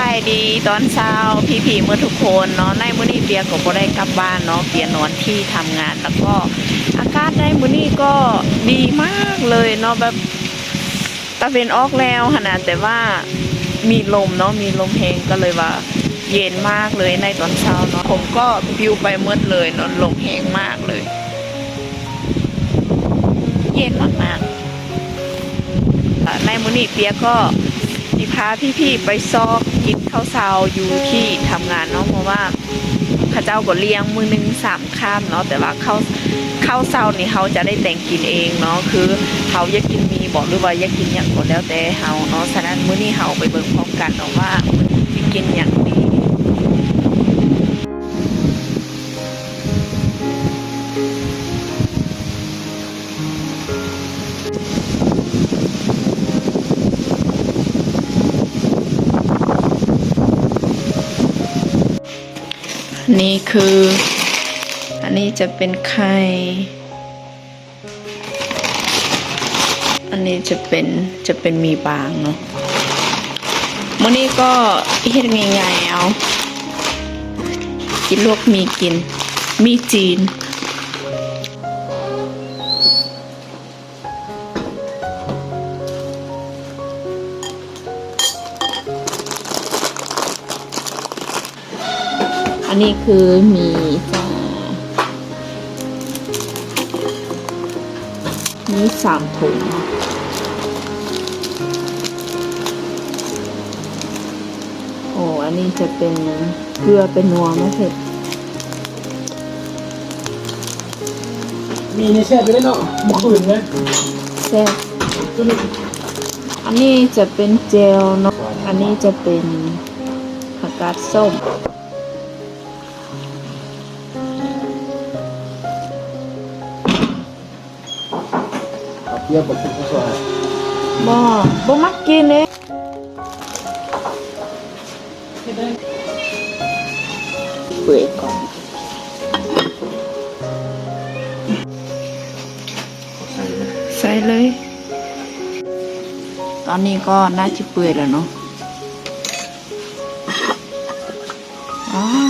บายดีตอนเช้าพี่ผีเมื่อทุกคนเนาะในมื้อนี้เปียก็บ่ได้กลับบ้านเนาะเปียนอนที่ทำงานแล้วก็อากาศในมื้อนี้ก็ดีมากเลยเนาะแบบตะเวนออกแล้วขนาดแต่ว่ามีลมเนาะมีลมแหงก็เลยว่า เย็นมากเลยในตอนเช้าเนาะผมก็ปิวไปหมดเลยเนาะลมแหงมากเลย เย็นมากๆในมื้อนี้เปียก็ พาพี่ๆไปซอกกินข้าวเช้าอยู่ที่ทำงานเนาะเพราะว่าข้าเจ้าก็เลี้ยงมือหนึ่งสามข้ามเนาะแต่ว่าข้าวข้าวเช้านี่เขาจะได้แต่งกินเองเนาะคือเขาอยากกินมีบอกหรือว่าอยากกินอย่างก็แล้วแต่เขาเนาะฉะนั้นมื้อนี้เขาไปเบิ่งพร้อมกันเนาะว่ากินอย่างดี นี่คือ อันนี้จะเป็นไข่ อันนี้จะเป็นจะเป็นมีบางเนาะมื่อนี้ก็เฮ็ดง่ายๆเอากินลวกมีกิน มีจีน อันนี้คือมีจ้ามีสามถุงโอ้อันนี้จะเป็นเกลือเป็นนัวมะเผ็ดมีในแช่ไปได้เนาะหมกอื่นไหมแซ่บตัวนี้อันนี้จะเป็นเจลเนาะ อันนี้จะเป็นผักกาดส้ม เทียบกับคุณผู้ชมบ่บ่มักกินเลยเ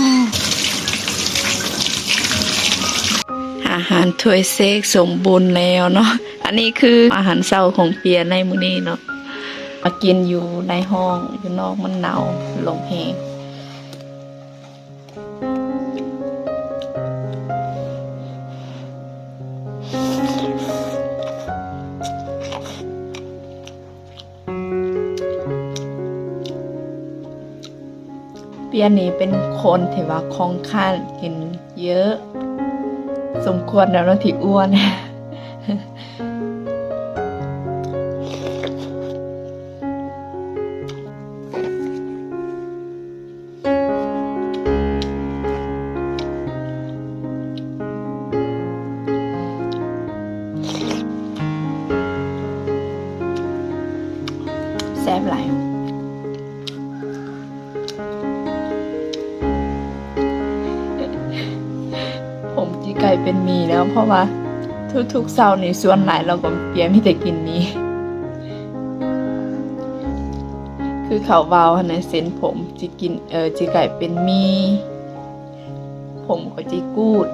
อาหารถ้วยเซกสมบูรณ์แล้วเนาะ อันนี้คืออาหารเช้าของเปียในมื้อนี้เนาะ มากินอยู่ในห้องอยู่นอกมันหนาวลมแหงเปียนี่เป็นคนที่ว่าคองข้านกินเยอะ มควรแล้วนาะที่อ้วน ไก่เป็นมีแล้ว เพราะว่า ทุกๆเช้าในส่วนหลายเราก็เปียมีแต่กินมีคือเขาวาวในเส้นผมจีกินเออจีไก่เป็นมี ผมก็จีกูด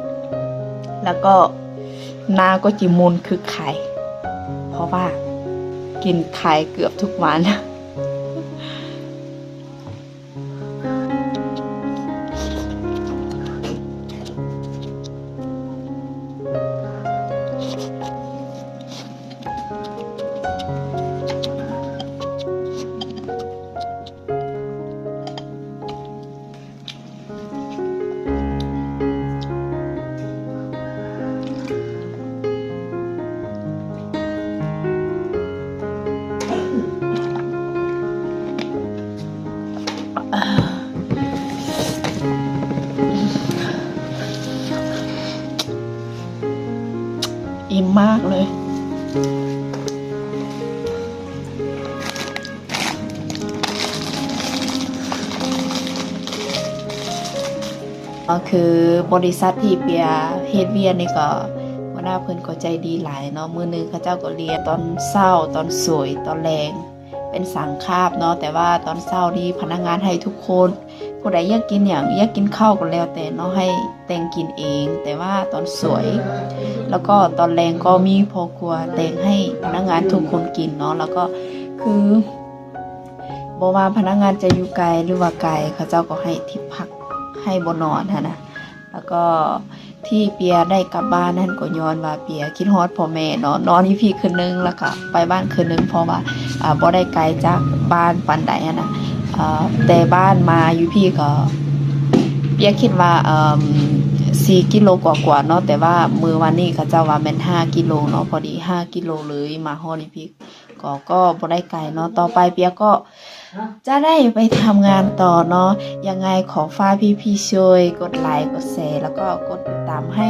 แล้วก็หน้าก็จีมุนคือไข่ เพราะว่ากินไข่เกือบทุกวัน ก็คือบริษัทที่เปียเฮดเวียนนี่ก็หัวหน้าเพิ่นก็ใจดีหลายเนาะมือหนึงเขาเจ้าก็เรียนตอนเศร้าตอนสวยตอนแรง เป็นสังคาบเนาะแต่ว่าตอนเช้านี้พนักงานให้ทุกคน ผู้ใดอยากกินอย่างอยากกินข้าวก็แล้วแต่เนาะให้แต่งกินเอง แต่ว่าตอนสวย แล้วก็ตอนแรงก็มีพอครัวแต่งให้พนักงานทุกคนกินเนาะแล้วก็คือบอว่าพนักงานจะอยู่ไกลหรือว่าไกลเขาเจ้าก็ให้ที่พักให้บนนอนหั้นะแล้วก็ที่เปียได้กลับบ้านนั่นก็ย้อนว่าเปียคิดฮอดพ่อแม่เนาะนอนที่พี่คืนนึงแล้วก็ไปบ้านคืนนึงเพราะว่าอ่าบ่ได้ไกลจากบ้านปานใดนะอ่าแต่บ้านมาอยู่พี่ก็เปียคิดว่าอ่อ สี่กิโลกว่าๆเนาะแต่ว่ามือวันนี้เขาเจ้าว่าแม่นห้ากิโลเนาะพอดีห้ากิโลเลยมาฮอดนี่พี่ก็ก็บ่ได้ไกลเนาะต่อไปเปียก็จะได้ไปทำงานต่อเนาะยังไงขอฟ้ากพี่ๆช่วย กดไลค์กดแชร์แล้วก็กดติดตามให้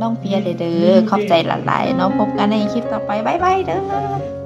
น้องเปียเด้อๆขอบใจหลายๆเนาะพบกันในคลิปต่อไปบ๊ายบายเด้อ